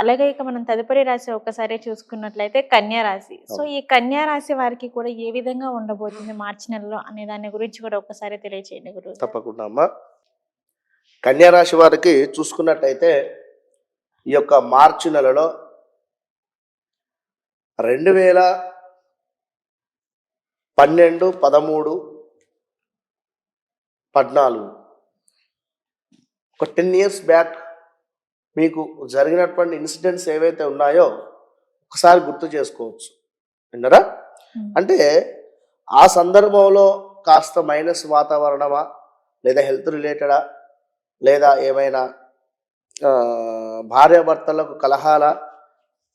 అలాగే ఇక మనం తదుపరి రాశి ఒక్కసారి చూసుకున్నట్లయితే కన్యా రాశి. సో ఈ కన్యా రాశి వారికి కూడా ఏ విధంగా ఉండబోతుంది మార్చి నెలలో అనే దాని గురించి కూడా ఒక్కసారి తెలియచేయండి గారు. తప్పకుండా అమ్మా. కన్యారాశి వారికి చూసుకున్నట్టయితే ఈ యొక్క మార్చి నెలలో రెండు వేల పన్నెండు పదమూడు పద్నాలుగు. ఒక టెన్ ఇయర్స్ బ్యాక్ మీకు జరిగినటువంటి ఇన్సిడెంట్స్ ఏవైతే ఉన్నాయో ఒకసారి గుర్తు చేసుకోవచ్చు. విన్నరా. అంటే ఆ సందర్భంలో కాస్త మైనస్ వాతావరణమా? లేదా హెల్త్ రిలేటెడా? లేదా ఏమైనా భార్యాభర్తలకు కలహాల?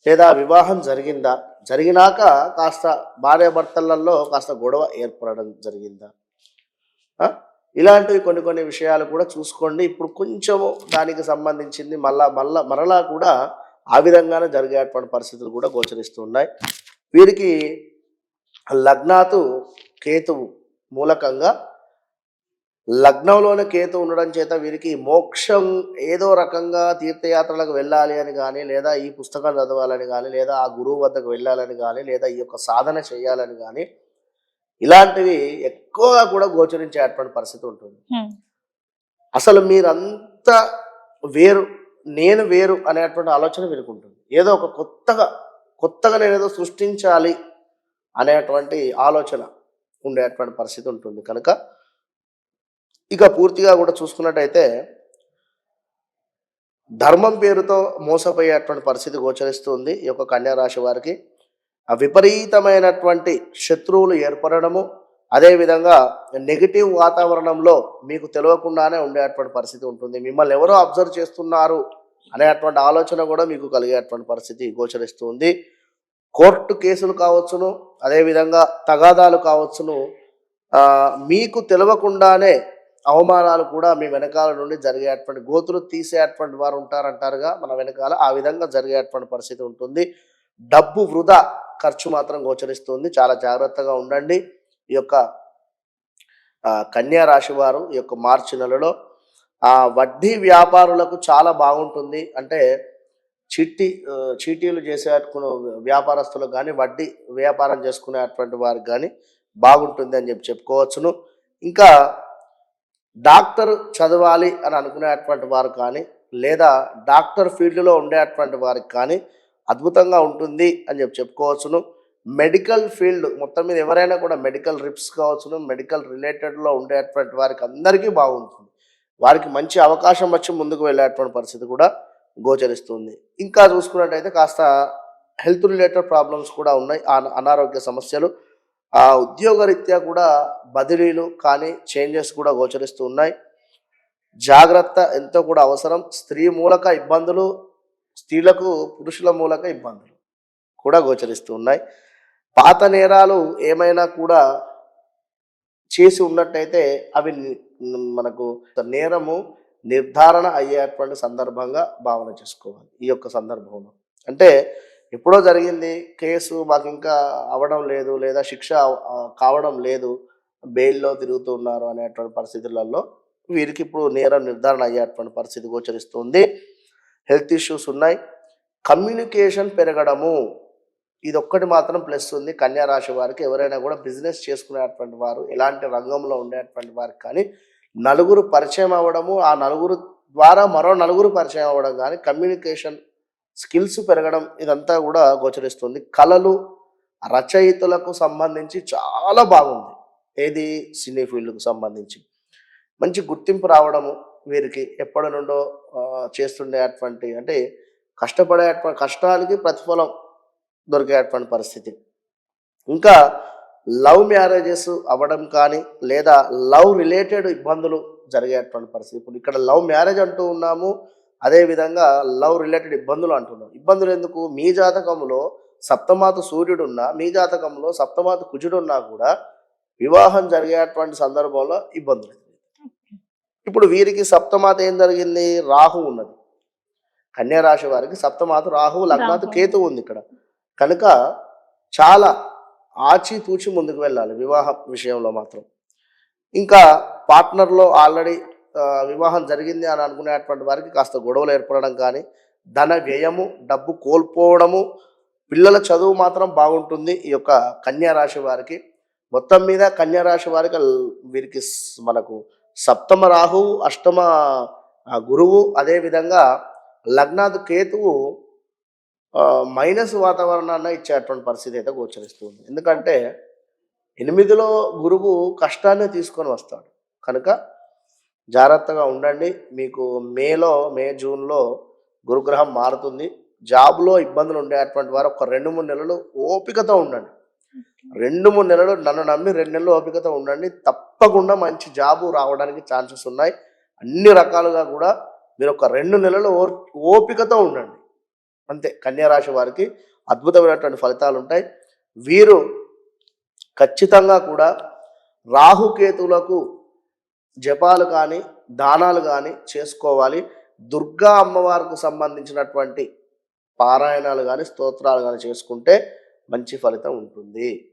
లేదా వివాహం జరిగిందా? జరిగినాక కాస్త భార్యాభర్తలలో కాస్త గొడవ ఏర్పడడం జరిగిందా? ఇలాంటివి కొన్ని కొన్ని విషయాలు కూడా చూసుకోండి. ఇప్పుడు కొంచెము దానికి సంబంధించింది మళ్ళా మళ్ళా మరలా కూడా ఆ విధంగానే జరిగేటువంటి పరిస్థితులు కూడా గోచరిస్తున్నాయి వీరికి లగ్నాతు కేతువు మూలకంగా లగ్నంలోనే కేతు ఉండడం చేత వీరికి మోక్షం ఏదో రకంగా తీర్థయాత్రలకు వెళ్ళాలి అని కానీ లేదా ఈ పుస్తకం చదవాలని కానీ లేదా ఆ గురువు వద్దకు వెళ్ళాలని కానీ లేదా ఈ యొక్క సాధన చేయాలని కానీ ఇలాంటివి ఎక్కువగా కూడా గోచరించేటువంటి పరిస్థితి ఉంటుంది. అసలు మీరంతా వేరు నేను వేరు అనేటువంటి ఆలోచన వీరికి ఉంటుంది. ఏదో ఒక కొత్తగా కొత్తగా నేను ఏదో సృష్టించాలి అనేటువంటి ఆలోచన ఉండేటువంటి పరిస్థితి ఉంటుంది. కనుక ఇక పూర్తిగా కూడా చూసుకున్నట్టయితే ధర్మం పేరుతో మోసపోయేటువంటి పరిస్థితి గోచరిస్తుంది ఈ యొక్క కన్యా రాశి వారికి. విపరీతమైనటువంటి శత్రువులు ఏర్పడడము అదేవిధంగా నెగిటివ్ వాతావరణంలో మీకు తెలియకుండానే ఉండేటువంటి పరిస్థితి ఉంటుంది. మిమ్మల్ని ఎవరో అబ్జర్వ్ చేస్తున్నారు అనేటువంటి ఆలోచన కూడా మీకు కలిగేటువంటి పరిస్థితి గోచరిస్తుంది. కోర్టు కేసులు కావచ్చును అదేవిధంగా తగాదాలు కావచ్చును మీకు తెలియకుండానే అవమానాలు కూడా మీ వెనకాల నుండి జరిగేటువంటి గోతులు తీసేటువంటి వారు ఉంటారంటారుగా మన వెనకాల ఆ విధంగా జరిగేటువంటి పరిస్థితి ఉంటుంది. డబ్బు వృధా ఖర్చు మాత్రం గోచరిస్తుంది. చాలా జాగ్రత్తగా ఉండండి. ఈ యొక్క కన్యా రాశి వారు ఈ యొక్క మార్చి నెలలో ఆ వడ్డీ వ్యాపారులకు చాలా బాగుంటుంది. అంటే చిట్టి చీటీలు చేసేటుకున్న వ్యాపారస్తులకు కానీ వడ్డీ వ్యాపారం చేసుకునేటువంటి వారికి కానీ బాగుంటుంది అని చెప్పి చెప్పుకోవచ్చును. ఇంకా డాక్టర్ చదవాలి అని అనుకునేటువంటి వారు కానీ లేదా డాక్టర్ ఫీల్డ్లో ఉండేటువంటి వారికి కానీ అద్భుతంగా ఉంటుంది అని చెప్పి చెప్పుకోవచ్చును. మెడికల్ ఫీల్డ్ మొత్తం మీద ఎవరైనా కూడా మెడికల్ రిప్స్ కావచ్చును. మెడికల్ రిలేటెడ్లో ఉండేటువంటి వారికి అందరికీ బాగుంటుంది. వారికి మంచి అవకాశం వచ్చి ముందుకు వెళ్ళేటువంటి పరిస్థితి కూడా గోచరిస్తుంది. ఇంకా చూసుకున్నట్టయితే కాస్త హెల్త్ రిలేటెడ్ ప్రాబ్లమ్స్ కూడా ఉన్నాయి. ఆ- అనారోగ్య సమస్యలు ఆ ఉద్యోగరీత్యా కూడా బదిలీలు కానీ చేంజెస్ కూడా గోచరిస్తూ ఉన్నాయి. జాగ్రత్త ఎంతో కూడా అవసరం. స్త్రీ మూలక ఇబ్బందులు స్త్రీలకు పురుషుల మూలక ఇబ్బందులు కూడా గోచరిస్తూ ఉన్నాయి. పాత నేరాలు ఏమైనా కూడా చేసి ఉన్నట్టయితే అవి మనకు నేరము నిర్ధారణ అయ్యేటువంటి సందర్భంగా భావన చేసుకోవాలి ఈ యొక్క సందర్భంలో. అంటే ఎప్పుడో జరిగింది కేసు మాకు ఇంకా అవడం లేదు లేదా శిక్ష కావడం లేదు బెయిల్లో తిరుగుతున్నారు అనేటువంటి పరిస్థితులలో వీరికి ఇప్పుడు నేరం నిర్ధారణ అయ్యేటువంటి పరిస్థితి గోచరిస్తుంది హెల్త్ ఇష్యూస్ ఉన్నాయి. కమ్యూనికేషన్ పెరగడము ఇది ఒక్కటి మాత్రం ప్లస్ ఉంది. కన్యా రాశి వారికి ఎవరైనా కూడా బిజినెస్ చేసుకునేటువంటి వారు ఎలాంటి రంగంలో ఉండేటువంటి వారికి కానీ నలుగురు పరిచయం అవ్వడము ఆ నలుగురు ద్వారా మరో నలుగురు పరిచయం అవ్వడం కానీ కమ్యూనికేషన్ స్కిల్స్ పెరగడం ఇదంతా కూడా గోచరిస్తుంది. కళలు రచయితలకు సంబంధించి చాలా బాగుంది. ఏది? సినీ ఫీల్డ్కు సంబంధించి. మంచి గుర్తింపు రావడము వీరికి ఎప్పటి నుండో చేస్తుండే చేస్తుండేటువంటి అంటే కష్టపడేటువంటి కష్టాలకి ప్రతిఫలం దొరికేటువంటి పరిస్థితి. ఇంకా లవ్ మ్యారేజెస్ అవ్వడం కానీ లేదా లవ్ రిలేటెడ్ ఇబ్బందులు జరిగేటువంటి పరిస్థితి. ఇప్పుడు ఇక్కడ లవ్ మ్యారేజ్ అంటూ ఉన్నాము అదేవిధంగా లవ్ రిలేటెడ్ ఇబ్బందులు అంటున్నాం ఇబ్బందులు ఎందుకు? మీ జాతకంలో సప్తమాత సూర్యుడు ఉన్నా మీ జాతకంలో సప్తమాత కుజుడు ఉన్నా కూడా వివాహం జరిగేటువంటి సందర్భంలో ఇబ్బందులు. ఇప్పుడు వీరికి సప్తమాత ఏం జరిగింది? రాహు ఉన్నది. కన్యా రాశి వారికి సప్తమాత రాహు లగ్నాత్. కేతు ఉంది ఇక్కడ. కనుక చాలా ఆచితూచి ముందుకు వెళ్ళాలి వివాహం విషయంలో మాత్రం. ఇంకా పార్ట్నర్లో ఆల్రెడీ వివాహం జరిగింది అని అనుకునేటువంటి వారికి కాస్త గొడవలు ఏర్పడడం కానీ ధన వ్యయము డబ్బు కోల్పోవడము పిల్లల చదువు మాత్రం బాగుంటుంది ఈ యొక్క కన్యా రాశి వారికి. మొత్తం మీద కన్యా రాశి వారికి వీరికి మనకు సప్తమ రాహువు అష్టమ గురువు అదేవిధంగా లగ్నాది కేతువు మైనస్ వాతావరణాన్ని ఇచ్చేటువంటి పరిస్థితి అయితే గోచరిస్తుంది ఎందుకంటే ఎనిమిదిలో గురువు కష్టాన్ని తీసుకొని వస్తాడు. కనుక జాగ్రత్తగా ఉండండి. మీకు మేలో మే జూన్లో గురుగ్రహం మారుతుంది. జాబ్లో ఇబ్బందులు ఉండేటువంటి వారు ఒక రెండు మూడు నెలలు ఓపికతో ఉండండి. రెండు మూడు నెలలు నన్ను నమ్మి రెండు నెలలు ఓపికతో ఉండండి. తప్పకుండా మంచి జాబు రావడానికి ఛాన్సెస్ ఉన్నాయి. అన్ని రకాలుగా కూడా మీరు ఒక రెండు నెలలు ఓ- ఓపికతో ఉండండి. అంతే కన్యా రాశి వారికి అద్భుతమైనటువంటి ఫలితాలు ఉంటాయి. వీరు ఖచ్చితంగా కూడా రాహుకేతులకు జపాలు కానీ దానాలు కానీ చేసుకోవాలి. దుర్గా అమ్మవారికి సంబంధించినటువంటి పారాయణాలు కానీ స్తోత్రాలు కానీ చేసుకుంటే మంచి ఫలితం ఉంటుంది.